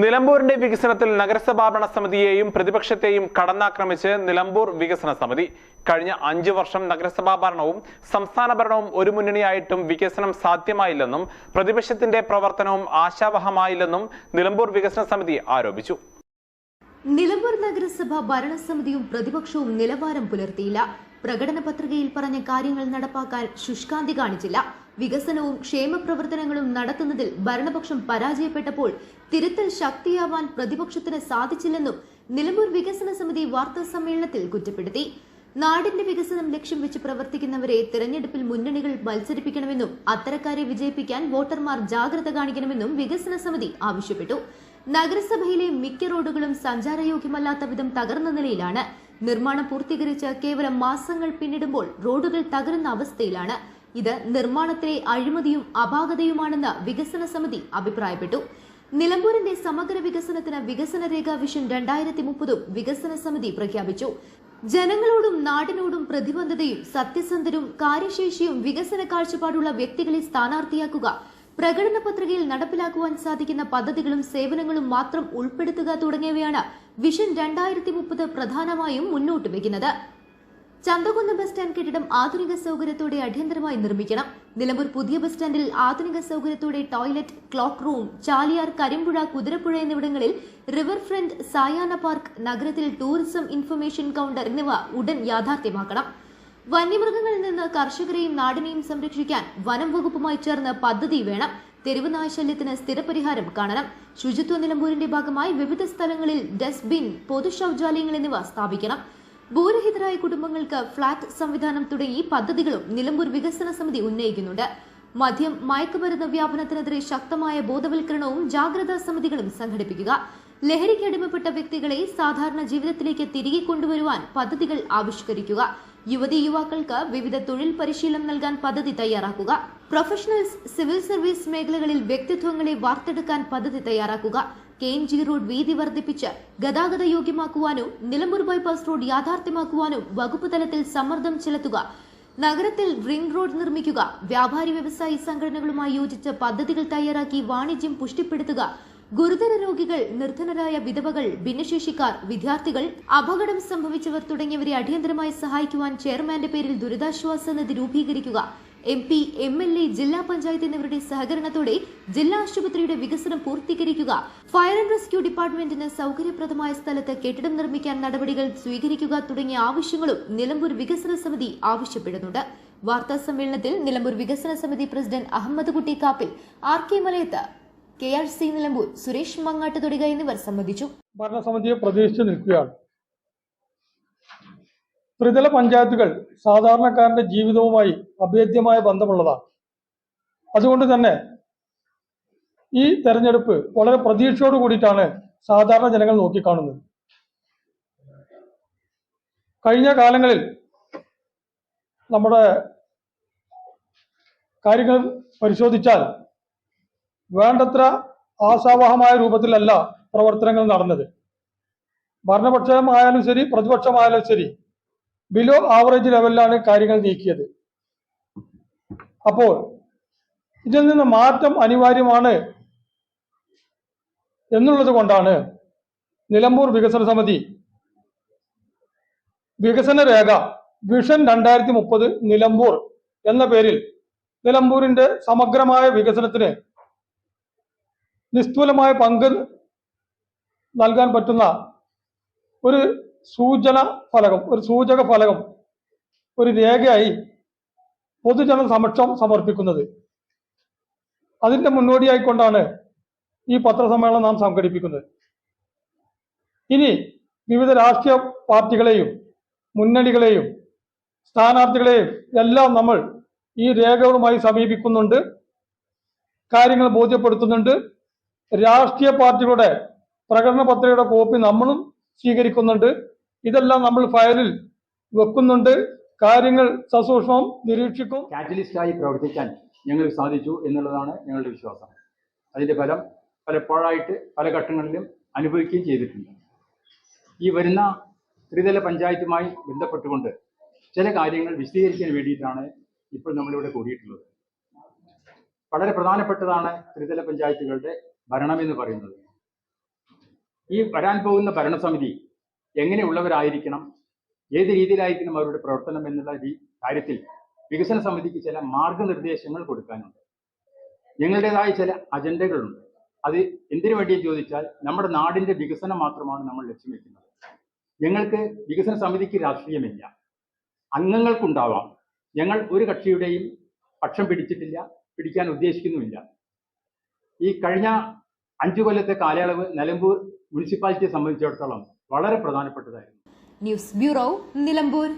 നിലമ്പൂരിന്റെ വികസനത്തിൽ നഗരസഭാ ഭരണസമിതിയെയും പ്രതിപക്ഷത്തെയും കടന്നാക്രമിച്ച് നിലമ്പൂർ വികസന സമിതി. കഴിഞ്ഞ അഞ്ചു വർഷം നഗരസഭാ ഭരണവും സംസ്ഥാന ഭരണവും ഒരു മുന്നണിയായിട്ടും വികസനം സാധ്യമായില്ലെന്നും പ്രതിപക്ഷത്തിന്റെ പ്രവർത്തനവും ആശാവഹമായില്ലെന്നും നിലമ്പൂർ വികസന സമിതി ആരോപിച്ചു. നിലമ്പൂർ നഗരസഭ ഭരണസമിതിയും പ്രതിപക്ഷവും നിലവാരം പുലർത്തിയില്ല. പ്രകടന പത്രികയിൽ പറഞ്ഞ കാര്യങ്ങൾ നടപ്പാക്കാൻ ശുഷ്കാന്തി കാണിച്ചില്ല. വികസനവും ക്ഷേമ പ്രവർത്തനങ്ങളും നടത്തുന്നതിൽ ഭരണപക്ഷം പരാജയപ്പെട്ടപ്പോൾ തിരുത്തൽ ശക്തിയാവാൻ പ്രതിപക്ഷത്തിന് സാധിച്ചില്ലെന്നും നിലമ്പൂർ വികസന സമിതി വാർത്താ സമ്മേളനത്തിൽ കുറ്റപ്പെടുത്തി. നാടിന്റെ വികസനം ലക്ഷ്യം വെച്ച് പ്രവർത്തിക്കുന്നവരെ തെരഞ്ഞെടുപ്പിൽ മുന്നണികൾ മത്സരിപ്പിക്കണമെന്നും അത്തരക്കാരെ വിജയിപ്പിക്കാൻ വോട്ടർമാർ ജാഗ്രത കാണിക്കണമെന്നും വികസന സമിതി ആവശ്യപ്പെട്ടു. നഗരസഭയിലെ മിക്ക റോഡുകളും സഞ്ചാരയോഗ്യമല്ലാത്ത വിധം തകർന്ന നിലയിലാണ്. നിർമ്മാണം പൂർത്തീകരിച്ച് കേവലം മാസങ്ങൾ പിന്നിടുമ്പോൾ റോഡുകൾ തകരുന്ന അവസ്ഥയിലാണ്. ഇത് നിർമ്മാണത്തിലെ അഴിമതിയും അപാകതയുമാണെന്ന് വികസന സമിതി അഭിപ്രായപ്പെട്ടു. നിലമ്പൂരിന്റെ സമഗ്ര വികസനത്തിന് വികസന രേഖ വിഷൻ രണ്ടായിരത്തി മുപ്പതും വികസന സമിതി പ്രഖ്യാപിച്ചു. ജനങ്ങളോടും നാടിനോടും പ്രതിബദ്ധതയും സത്യസന്ധരും കാര്യശേഷിയും വികസന കാഴ്ചപ്പാടുള്ള വ്യക്തികളെ സ്ഥാനാർത്ഥിയാക്കുക പ്രകടന പത്രികയിൽ നടപ്പിലാക്കുവാൻ സാധിക്കുന്ന പദ്ധതികളും സേവനങ്ങളും മാത്രം ഉൾപ്പെടുത്തുക തുടങ്ങിയവയാണ് വിഷൻ രണ്ടായിരത്തി മുപ്പത് പ്രധാനമായും മുന്നോട്ട് വയ്ക്കുന്നത്. ചന്തകുന്ന് ബസ് സ്റ്റാൻഡ് കെട്ടിടം ആധുനിക സൗകര്യത്തോടെ അടിയന്തരമായി നിർമ്മിക്കണം. നിലമ്പൂർ പുതിയ ബസ് സ്റ്റാൻഡിൽ ആധുനിക സൗകര്യത്തോടെ toilet clock room Chaliyar Karimpuzha Kuthirappuzha എന്നിവിടങ്ങളിൽ റിവർ ഫ്രണ്ട് സായാഹ്ന പാർക്ക് നഗരത്തിൽ ടൂറിസം ഇൻഫർമേഷൻ കൗണ്ടർ എന്നിവ ഉടൻ യാഥാർത്ഥ്യമാക്കണം. വന്യമൃഗങ്ങളിൽ നിന്ന് കർഷകരെയും നാടിനെയും സംരക്ഷിക്കാൻ വനം വകുപ്പുമായി ചേർന്ന് പദ്ധതി വേണം. തെരുവ് നാശല്യത്തിന് സ്ഥിരപരിഹാരം കാണണം. ശുചിത്വ നിലമ്പൂരിന്റെ ഭാഗമായി വിവിധ സ്ഥലങ്ങളിൽ ഡസ്റ്റ്ബിൻ പൊതു ശൌചാലയങ്ങൾ എന്നിവ സ്ഥാപിക്കണം. ഭൂരഹിതരായ കുടുംബങ്ങൾക്ക് ഫ്ളാറ്റ് സംവിധാനം തുടങ്ങി പദ്ധതികളും നിലമ്പൂർ വികസന സമിതി ഉന്നയിക്കുന്നുണ്ട്. മദ്യം മയക്കുമരുന്ന് വ്യാപനത്തിനെതിരെ ശക്തമായ ബോധവൽക്കരണവും ജാഗ്രതാ സമിതികളും സംഘടിപ്പിക്കുക. ലഹരിക്ക് അടിമപ്പെട്ട വ്യക്തികളെ സാധാരണ ജീവിതത്തിലേക്ക് തിരികെ കൊണ്ടുവരുവാൻ പദ്ധതികൾ ആവിഷ്കരിക്കുക. യുവതി യുവാക്കൾക്ക് വിവിധ തൊഴിൽ പരിശീലനം നൽകാൻ പദ്ധതി തയ്യാറാക്കുക. പ്രൊഫഷണൽസ് സിവിൽ സർവീസ് മേഖലകളിൽ വ്യക്തിത്വങ്ങളെ വാർത്തെടുക്കാൻ പദ്ധതി തയ്യാറാക്കുക. കെ എം ജി റോഡ് വീതി വർദ്ധിപ്പിച്ച് ഗതാഗത യോഗ്യമാക്കുവാനും നിലമ്പൂർ ബൈപ്പാസ് റോഡ് യാഥാർത്ഥ്യമാക്കുവാനും വകുപ്പ് തലത്തിൽ സമ്മർദ്ദം ചെലുത്തുക. നഗരത്തിൽ റിംഗ് റോഡ് നിർമ്മിക്കുക. വ്യാപാരി വ്യവസായി സംഘടനകളുമായി യോജിച്ച് പദ്ധതികൾ തയ്യാറാക്കി വാണിജ്യം പുഷ്ടിപ്പെടുത്തുക. ഗുരുതര രോഗികൾ നിർധനരായ വിധവകൾ ഭിന്നശേഷിക്കാർ വിദ്യാർത്ഥികൾ അപകടം സംഭവിച്ചവർ തുടങ്ങിയവരെ അടിയന്തരമായി സഹായിക്കുവാൻ ചെയർമാന്റെ പേരിൽ ദുരിതാശ്വാസ നിധി രൂപീകരിക്കുക. M P M L A ജില്ലാ പഞ്ചായത്ത് എന്നിവരുടെ സഹകരണത്തോടെ ജില്ലാ ആശുപത്രിയുടെ വികസനം പൂർത്തീകരിക്കുക. ഫയർ ആൻഡ് റെസ്ക്യൂ ഡിപ്പാർട്ട്മെന്റിന് സൗകര്യപ്രദമായ സ്ഥലത്ത് കെട്ടിടം നിർമ്മിക്കാൻ നടപടികൾ സ്വീകരിക്കുക തുടങ്ങിയ ആവശ്യങ്ങളും നിലമ്പൂർ വികസന സമിതി ആവശ്യപ്പെടുന്നുണ്ട്. വാർത്താ സമ്മേളനത്തിൽ നിലമ്പൂർ വികസന സമിതി president Ahammed Kutty Kappil R K Malayath K R C Nilambur Suresh Mangatt തുടങ്ങിയ എന്നിവർ സംബന്ധിച്ചു. ഭരണസമിതിയെ പ്രതീക്ഷിച്ചു നിൽക്കുകയാണ്. ത്രിതല പഞ്ചായത്തുകൾ സാധാരണക്കാരന്റെ ജീവിതവുമായി അഭേദ്യമായ ബന്ധമുള്ളതാണ്. അതുകൊണ്ട് തന്നെ ഈ തെരഞ്ഞെടുപ്പ് വളരെ പ്രതീക്ഷയോട് കൂടിയിട്ടാണ് സാധാരണ ജനങ്ങൾ നോക്കിക്കാണുന്നത്. കഴിഞ്ഞ കാലങ്ങളിൽ നമ്മുടെ കാര്യങ്ങൾ പരിശോധിച്ചാൽ വേണ്ടത്ര ആശാവഹമായ രൂപത്തിലല്ല പ്രവർത്തനങ്ങൾ നടന്നത്. ഭരണപക്ഷമായാലും ശരി പ്രതിപക്ഷമായാലും ശരി ബിലോ ആവറേജ് ലെവലിലാണ് കാര്യങ്ങൾ നീക്കിയത്. അപ്പോൾ ഇതിൽ നിന്ന് മാറ്റം അനിവാര്യമാണ് എന്നുള്ളത് കൊണ്ടാണ് നിലമ്പൂർ വികസന സമിതി വികസന രേഖ വിഷൻ രണ്ടായിരത്തി മുപ്പത് നിലമ്പൂർ എന്ന പേരിൽ നിലമ്പൂരിന്റെ സമഗ്രമായ വികസനത്തിന് നിസ്തുലമായ പങ്ക് നൽകാൻ പറ്റുന്ന ഒരു സൂചന ഫലകം ഒരു സൂചക ഫലകം ഒരു രേഖയായി പൊതുജന സമക്ഷം സമർപ്പിക്കുന്നത്. അതിന്റെ മുന്നോടിയായിക്കൊണ്ടാണ് ഈ പത്രസമ്മേളനം നാം സംഘടിപ്പിക്കുന്നത്. ഇനി വിവിധ രാഷ്ട്രീയ പാർട്ടികളെയും മുന്നണികളെയും സ്ഥാനാർത്ഥികളെയും എല്ലാം നമ്മൾ ഈ രേഖകളുമായി സമീപിക്കുന്നുണ്ട് കാര്യങ്ങൾ ബോധ്യപ്പെടുത്തുന്നുണ്ട്. രാഷ്ട്രീയ പാർട്ടികളുടെ പ്രകടന പത്രികയുടെ കോപ്പി നമ്മളും സ്വീകരിക്കുന്നുണ്ട്. ഇതെല്ലാം നമ്മൾ ഫയലിൽ വെക്കുന്നുണ്ട്. കാര്യങ്ങൾ സസൂക്ഷ്മം നിരീക്ഷിക്കും. കാറ്റലിസ്റ്റായി പ്രവർത്തിക്കാൻ ഞങ്ങൾക്ക് സാധിച്ചു എന്നുള്ളതാണ് ഞങ്ങളുടെ വിശ്വാസം. അതിന്റെ ഫലം പലപ്പോഴായിട്ട് പല ഘട്ടങ്ങളിലും അനുഭവിക്കുകയും ചെയ്തിട്ടുണ്ട്. ഈ വരുന്ന ത്രിതല പഞ്ചായത്തുമായി ബന്ധപ്പെട്ടുകൊണ്ട് ചില കാര്യങ്ങൾ വിശദീകരിക്കാൻ വേണ്ടിയിട്ടാണ് ഇപ്പോൾ നമ്മളിവിടെ കൂടിയിട്ടുള്ളത്. വളരെ പ്രധാനപ്പെട്ടതാണ് ത്രിതല പഞ്ചായത്തുകളുടെ ഭരണം എന്ന് പറയുന്നത്. ഈ വരാൻ പോകുന്ന ഭരണസമിതി എങ്ങനെയുള്ളവരായിരിക്കണം? ഏത് രീതിയിലായിരിക്കണം അവരുടെ പ്രവർത്തനം എന്നുള്ള കാര്യത്തിൽ വികസന സമിതിക്ക് ചില മാർഗനിർദ്ദേശങ്ങൾ കൊടുക്കാനുണ്ട്. ഞങ്ങളുടേതായ ചില അജണ്ടകളുണ്ട്. അത് എന്തിനു വേണ്ടി ചോദിച്ചാൽ നമ്മുടെ നാടിന്റെ വികസനം മാത്രമാണ് നമ്മൾ ലക്ഷ്യം വെക്കുന്നത്. ഞങ്ങൾക്ക് വികസന സമിതിക്ക് രാഷ്ട്രീയമില്ല. അംഗങ്ങൾക്കുണ്ടാവാം. ഞങ്ങൾ ഒരു കക്ഷിയുടെയും പക്ഷം പിടിച്ചിട്ടില്ല പിടിക്കാൻ ഉദ്ദേശിക്കുന്നുമില്ല. ഈ കഴിഞ്ഞ അഞ്ചു കൊല്ലത്തെ കാലയളവ് നിലമ്പൂർ മുനിസിപ്പാലിറ്റിയെ സംബന്ധിച്ചിടത്തോളം വളരെ പ്രധാനപ്പെട്ടതായിരുന്നു. News bureau Nilambur.